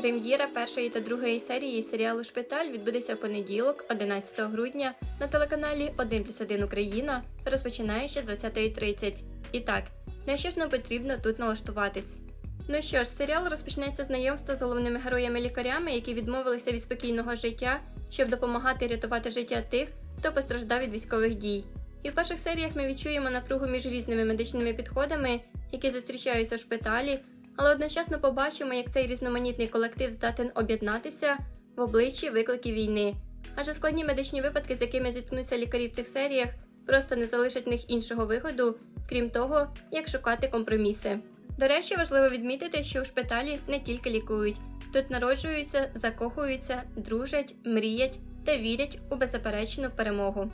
Прем'єра першої та другої серії серіалу Шпиталь відбудеться в понеділок, 11 грудня, на телеканалі 1 плюс 1 Україна, розпочинаючи з 20.30. І так, на що ж нам потрібно тут налаштуватись? Ну що ж, серіал розпочнеться знайомство з головними героями-лікарями, які відмовилися від спокійного життя, щоб допомагати рятувати життя тих, хто постраждав від військових дій. І в перших серіях ми відчуємо напругу між різними медичними підходами, які зустрічаються в шпиталі, але одночасно побачимо, як цей різноманітний колектив здатен об'єднатися в обличчі викликів війни. Адже складні медичні випадки, з якими зіткнуться лікарі в цих серіях, просто не залишать в них іншого виходу, крім того, як шукати компроміси. До речі, важливо відмітити, що у шпиталі не тільки лікують, тут народжуються, закохуються, дружать, мріять та вірять у беззаперечну перемогу.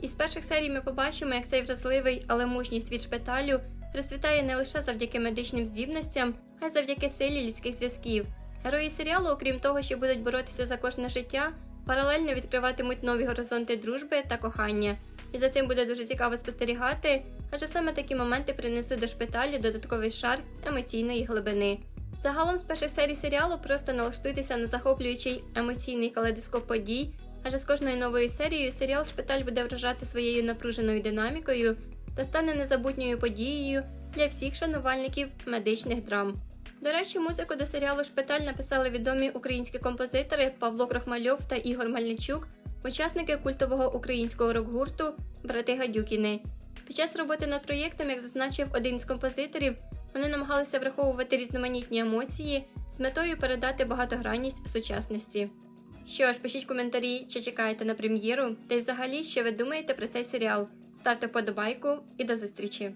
Із перших серій ми побачимо, як цей вразливий, але мужній світ шпиталю розцвітає не лише завдяки медичним здібностям, а й завдяки силі людських зв'язків. Герої серіалу, окрім того, що будуть боротися за кожне життя, паралельно відкриватимуть нові горизонти дружби та кохання. І за цим буде дуже цікаво спостерігати, адже саме такі моменти принесуть до шпиталю додатковий шар емоційної глибини. Загалом з перших серій серіалу просто налаштуйтеся на захоплюючий емоційний калейдоскоп подій, адже з кожною новою серією серіал Шпиталь буде вражати своєю напруженою динамікою та стане незабутньою подією для всіх шанувальників медичних драм. До речі, музику до серіалу Шпиталь написали відомі українські композитори Павло Крохмальов та Ігор Мельничук, учасники культового українського рок-гурту Брати Гадюкіни. Під час роботи над проєктом, як зазначив один з композиторів, вони намагалися враховувати різноманітні емоції з метою передати багатогранність сучасності. Що ж, пишіть коментарі, чи чекаєте на прем'єру, та й взагалі, що ви думаєте про цей серіал. Ставте вподобайку і до зустрічі!